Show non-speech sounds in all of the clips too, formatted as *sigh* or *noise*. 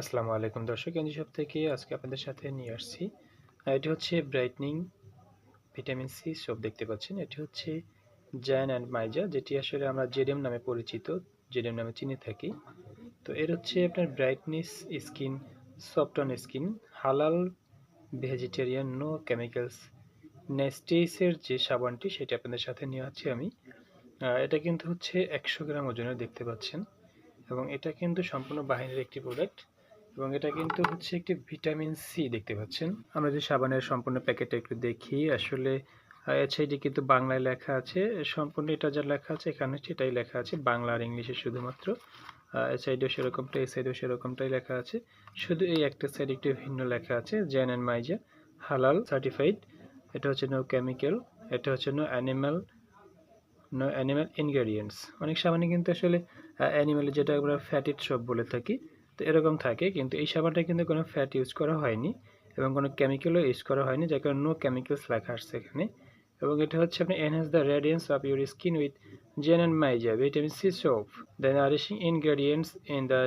আসসালামু আলাইকুম। দর্শক এনজি শপ থেকে আজকে আপনাদের সাথে নিয়ে আসছি? এটি হচ্ছে ব্রাইটনিং ভিটামিন সি সোপ দেখতে পাচ্ছেন। এটি হচ্ছে জ্যান অ্যান্ড মাইজা, যেটি আসলে আমরা জেডিএম নামে পরিচিত জেডিএম নামে চিনে থাকি। তো এর হচ্ছে আপনার brightness skin, soft on skin, হালাল ভেজিটেরিয়ান, নো কেমিক্যালস, নেস্টেসের যে সাবানটি, সেটা আপনাদের সাথে নিয়ে আছি আমি। এটা কিন্তু হচ্ছে একশো গ্রাম ওজনের দেখতে পাচ্ছেন এবং এটা কিন্তু সম্পূর্ণ বাহিনীর একটি প্রোডাক্ট। এবং এটা কিন্তু হচ্ছে একটি ভিটামিন সি দেখতে পাচ্ছেন। আমরা যে সাবানের সম্পূর্ণ প্যাকেটটা একটু দেখি, আসলে এছাইডি কিন্তু বাংলায় লেখা আছে, সম্পূর্ণ এটা যা লেখা আছে এখানে সেটাই লেখা আছে, বাংলা আর ইংলিশে শুধুমাত্র। এছাইডেও সেরকমটা, এই সাইডেও সেরকমটাই লেখা আছে। শুধু এই একটা সাইড একটু ভিন্ন লেখা আছে, জ্যান অ্যান্ড মাইজা, হালাল সার্টিফাইড এটা হচ্ছে নো কেমিক্যাল এটা হচ্ছে no animal no animal ingredients অনেক সাবানে কিন্তু আসলে অ্যানিম্যালের যেটা আমরা ফ্যাটিড সব বলে থাকি তো এরকম থাকে, কিন্তু এই সাবানটা কিন্তু কোনো ফ্যাট ইউজ করা হয়নি এবং কোনো কেমিক্যালও ইউজ করা হয়নি, যার কারণে নো কেমিক্যালস লেখা আসছে এখানে এবং এটা হচ্ছে আপনি enhance the radiance of your skin with Zain and Maiza vitamin C soap the nourishing ingredients in the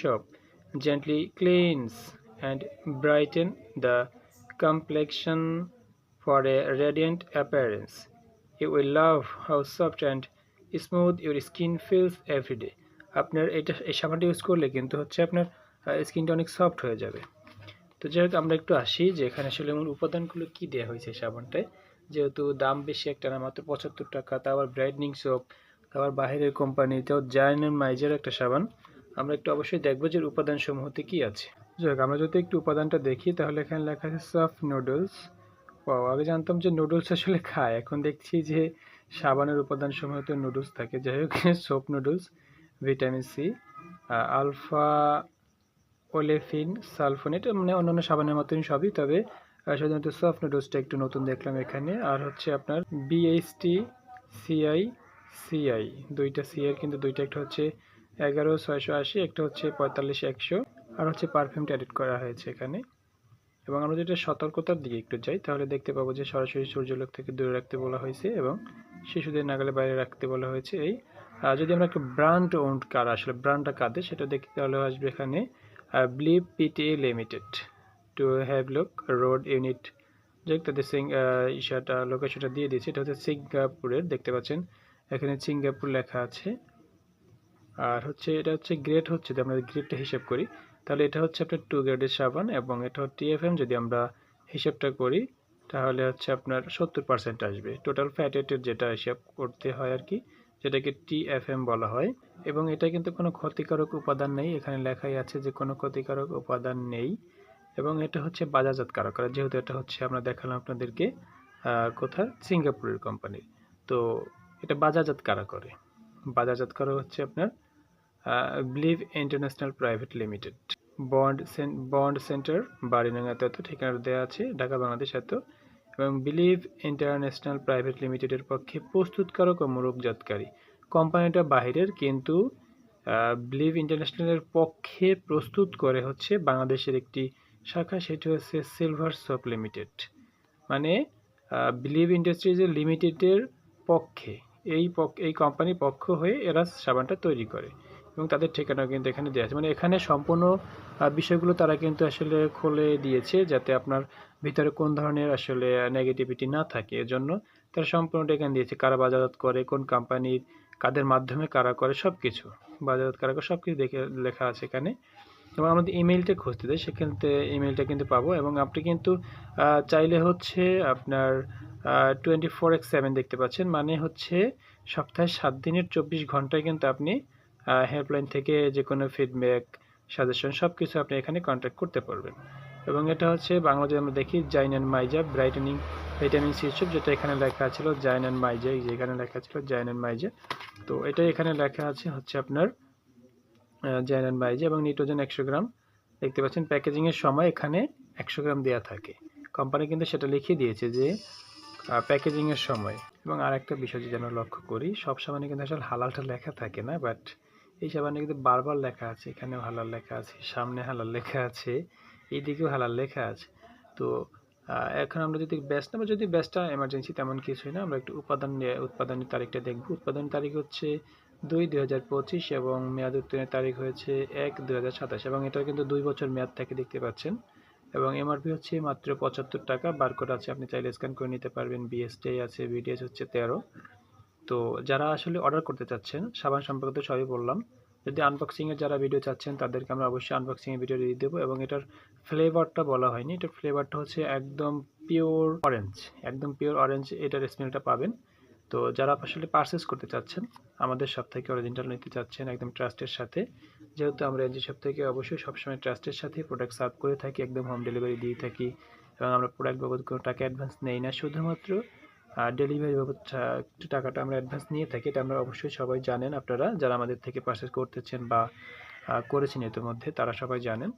soap gently cleanse and brighten the complexion for a radiant appearance. Will love how soft and smooth your skin feels every day. আপনার এটা, এই সাবানটা use করলে কিন্তু হচ্ছে আপনার স্কিনটা অনেক সফট হয়ে যাবে। তো যাই হোক, আমরা একটু আসি যে এখানে আসলে মূল উপাদানগুলো কি দেওয়া হয়েছে সাবানটায়। যেহেতু দাম বেশি একটা না, মাত্র পঁচাত্তর টাকা তারপর ব্রাইটনিং সোপ তারপর বাইরের কোম্পানি তাও জায়নের মাইজের একটা সাবান। আমরা একটু অবশ্যই দেখব যে উপাদান সমূহতে কী আছে। যাই আমরা যদি একটু উপাদানটা দেখি, তাহলে এখানে লেখা আছে সফট নুডলস পাও আগে জানতাম যে নুডলস আসলে খায়, এখন দেখছি যে সাবানের উপাদান সমূহতে নুডলস থাকে। যাই হোক *laughs* soap noodles vitamin C alpha olefin sulphone এটা মানে অন্যান্য সাবানের মতনই সবই। তবে সাধারণত সফট ডোজটা একটু নতুন দেখলাম এখানে। আর হচ্ছে আপনার বিএইচটি সিআই সিআই দুইটা সিআই কিন্তু দুইটা, একটা হচ্ছে এগারো, ছয়শো আশি, একটা হচ্ছে পঁয়তাল্লিশ, একশো। আর হচ্ছে পারফিউমটা অ্যাডিট করা হয়েছে এখানে। এবং আমরা যেটা সতর্কতার দিকে একটু যাই, তাহলে দেখতে পাবো যে সরাসরি সূর্যলোক থেকে দূরে রাখতে বলা হয়েছে এবং শিশুদের নাগালে বাইরে রাখতে বলা হয়েছে এই যদি আমরা একটা ব্র্যান্ড ওন্ড কার আসলে ব্র্যান্ডটা কাঁদে সেটা দেখতে তাহলে আসবে এখানে bleep PTA limited to have look road unit যাই তাদের সিং ইশাটা লোকেশনটা দিয়ে দিয়েছে। এটা হচ্ছে সিঙ্গাপুরের, দেখতে পাচ্ছেন, এখানে সিঙ্গাপুর লেখা আছে। আর হচ্ছে, এটা হচ্ছে গ্রেড হচ্ছে আমরা গ্রেডটা হিসাব করি, তাহলে এটা হচ্ছে আপনার টু গ্রেডের সাবান এবং এটা হচ্ছে টিএফএম যদি আমরা হিসাবটা করি, তাহলে হচ্ছে আপনার সত্তর পার্সেন্ট আসবে। টোটাল ফ্যাট ফ্যাটেটের যেটা হিসাব করতে হয় আর কি যেটাকে টিএফএম বলা হয়। এবং এটা কিন্তু কোনো ক্ষতিকারক উপাদান নেই। এখানে লেখাই আছে যে কোনো ক্ষতিকারক উপাদান নেই। এবং এটা হচ্ছে বাজারজাত কারক যেহেতু এটা হচ্ছে আমরা দেখালাম আপনাদেরকে কোথায়? সিঙ্গাপুরের কোম্পানির তো এটা বাজারজাত কারা। করে বাজারজাত করা হচ্ছে আপনার believe international private limited bond bond centre বাড়িনাং এত এত ঠিকানা দেওয়া আছে। ঢাকা, বাংলাদেশ এত এবং বিলিভ ইন্টারন্যাশনাল প্রাইভেট লিমিটেডের পক্ষে প্রস্তুতকারক ও মোড়কজাতকারী কোম্পানিটা বাহিরের, কিন্তু বিলিভ ইন্টারন্যাশনালের পক্ষে প্রস্তুত করে হচ্ছে বাংলাদেশের একটি শাখা, সেটি হচ্ছে সিলভার সোপ লিমিটেড মানে বিলিভ ইন্ডাস্ট্রিজের লিমিটেডের পক্ষে, এই এই কোম্পানির পক্ষ হয়ে এরা সাবানটা তৈরি করে। এবং তাদের ঠিকানা কিন্তু এখানে দেওয়া আছে। মানে এখানে সম্পূর্ণ বিষয়গুলো তারা কিন্তু আসলে খুলে দিয়েছে যাতে আপনার ভিতরে কোন ধরনের আসলে নেগেটিভিটি না থাকে। এজন্য তারা সম্পূর্ণটা এখানে দিয়েছে। কারা বাজারজাত করে, কোন কোম্পানির কাদের মাধ্যমে কারা করে সব কিছু বাজারজাত, কারা করে সব কিছু দেখে লেখা আছে এখানে। এবং আমাদের ইমেলটা খুঁজতে দেয়, সেখান থেকে ইমেলটা কিন্তু পাবো। এবং আপনি কিন্তু চাইলে হচ্ছে আপনার টোয়েন্টি ফোর এক্স সেভেন দেখতে পাচ্ছেন। মানে হচ্ছে সপ্তাহে সাত দিনের চব্বিশ ঘন্টায় কিন্তু আপনি হেল্পলাইন থেকে যে কোনো ফিডব্যাক সাজেশন সব কিছু আপনি এখানে কন্ট্যাক্ট করতে পারবেন। এবং এটা হচ্ছে বাংলাদেশে আমরা দেখি Zain and Maiza brightening vitamin C soap যেটা এখানে লেখা ছিল জাইন অ্যান্ড মাইজা এই যে এখানে লেখা ছিল জাইন অ্যান্ড মাইজা তো এটা এখানে লেখা আছে হচ্ছে আপনার জাইন অ্যান্ড মাইজা এবং নিটোজেন একশো গ্রাম। দেখতে পাচ্ছেন প্যাকেজিংয়ের সময় এখানে একশো গ্রাম দেওয়া থাকে। কোম্পানি কিন্তু সেটা লিখে দিয়েছে যে প্যাকেজিংয়ের সময়। এবং আর একটা বিষয় যেন লক্ষ্য করি সব সাবানে কিন্তু আসলে হালালটা লেখা থাকে না বাট এই সাবানে কিন্তু বারবার লেখা আছে, এখানেও হালাল লেখা আছে, সামনে হালাল লেখা আছে, এইদিকেও হালাল লেখা আছে। তো এখন আমরা যদি ব্যাস নেব যদি ব্যাসটা এমার্জেন্সি তেমন কিছুই না, আমরা একটু উৎপাদন উৎপাদনের তারিখটা দেখব। উৎপাদনের তারিখ হচ্ছে দুই দুই হাজার পঁচিশ এবং মেয়াদ উত্তীর্ণের তারিখ হয়েছে এক দুই হাজার সাতাশ এবং এটা কিন্তু দুই বছর মেয়াদ থাকে দেখতে পাচ্ছেন। এবং এমআরপি হচ্ছে মাত্র পঁচাত্তর টাকা, বারকোড আছে, আপনি চাইলে স্ক্যান করে নিতে পারবেন বিএসটি আছে বিডিএস হচ্ছে তেরো। তো যারা আসলে অর্ডার করতে চাচ্ছেন, সাবান সম্পর্কে তো সবই বললাম। যদি আনবক্সিংয়ের যারা ভিডিও চাচ্ছেন, তাদেরকে আমরা অবশ্যই আনবক্সিংয়ের ভিডিও দিয়ে দেবো এবং এটার ফ্লেভারটা বলা হয়নি। এটার ফ্লেভারটা হচ্ছে একদম পিওর অরেঞ্জ একদম পিওর অরেঞ্জ এটার স্মেলটা পাবেন। তো যারা আসলে পারচেস করতে চাচ্ছেন, আমাদের সব থেকে অরিজিনাল নিতে চাচ্ছেন একদম ট্রাস্টের সাথে। যেহেতু আমরা এনজি সব থেকে অবশ্যই সবসময় ট্রাস্টের সাথে প্রোডাক্ট সার্ভ করে থাকি, একদম হোম ডেলিভারি দিয়ে থাকি এবং আমরা প্রোডাক্ট বাবদ কোনো টাকা অ্যাডভান্স নেই না। শুধুমাত্র ডেলিভারি বাবদ একটু টাকাটা আমরা অ্যাডভান্স নিয়ে থাকি, এটা আমরা অবশ্যই সবাই জানেন আপনারা, যারা আমাদের থেকে পারচেস করতেছেন বা করেছেন ইতিমধ্যে তারা সবাই জানেন।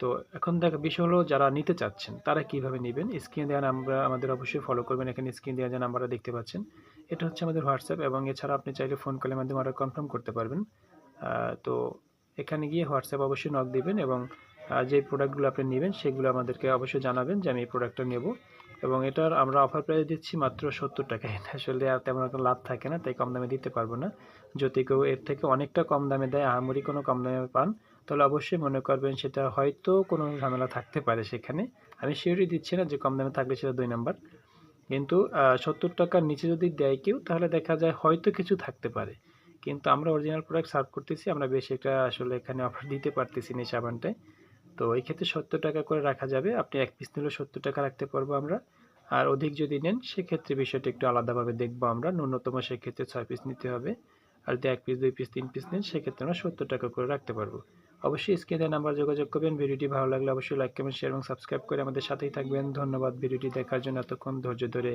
তো এখন দেখা, বিষয় হলো যারা নিতে চাচ্ছেন, তারা কীভাবে নেবেন? স্ক্রিন দেওয়া নাম্বার আমাদের অবশ্যই ফলো করবেন, এখানে স্ক্রিন দেওয়া যে নাম্বারটা দেখতে পাচ্ছেন। এটা হচ্ছে আমাদের হোয়াটসঅ্যাপ এবং এছাড়া আপনি চাইলে ফোন কলের মাধ্যমে অর্ডার কনফার্ম করতে পারবেন। তো এখানে গিয়ে হোয়াটসঅ্যাপ অবশ্যই নক দিবেন এবং যে প্রোডাক্টগুলো আপনি নেবেন, সেগুলো আমাদেরকে অবশ্যই জানাবেন যে আমি এই প্রোডাক্টটা নেব। এবং এটার আমরা অফার প্রাইস দিচ্ছি মাত্র সত্তর টাকা। এটা আসলে আর তেমন একটা লাভ থাকে না, তাই কম দামে দিতে পারব না। যদি কেউ এর থেকে অনেকটা কম দামে দেয়, আহামরি কোনো কম দামে পান, তাহলে অবশ্যই মনে করবেন সেটা হয়তো কোনো ঝামেলা থাকতে পারে সেখানে। আমি শিওরই দিচ্ছি না যে কম দামে থাকলে সেটা দুই নাম্বার। কিন্তু সত্তর টাকার নিচে যদি দেয় কেউ, তাহলে দেখা যায় হয়তো কিছু থাকতে পারে। কিন্তু আমরা অরিজিনাল প্রোডাক্ট সার্ভ করতেছি, আমরা বেশি একটা আসলে এখানে অফার দিতে পারতেছি না সাবানটায়। তো এই ক্ষেত্রে সত্তর টাকা করে রাখা যাবে। আপনি এক পিস নিলেও সত্তর টাকা রাখতে পারব আমরা। আর অধিক যদি নেন, সেক্ষেত্রে বিষয়টা একটু আলাদাভাবে দেখব আমরা। ন্যূনতম সেক্ষেত্রে ছয় পিস নিতে হবে। আর যদি এক পিস দুই পিস তিন পিস নেন, সেক্ষেত্রে আমরা সত্তর টাকা করে রাখতে পারব। অবশ্যই স্ক্রিনে নাম্বার যোগাযোগ করবেন। ভিডিওটি ভালো লাগলে অবশ্যই লাইক কমেন্ট শেয়ার এবং সাবস্ক্রাইব করে আমাদের সাথেই থাকবেন। ধন্যবাদ। ভিডিওটি দেখার জন্য এতক্ষণ ধৈর্য ধরে।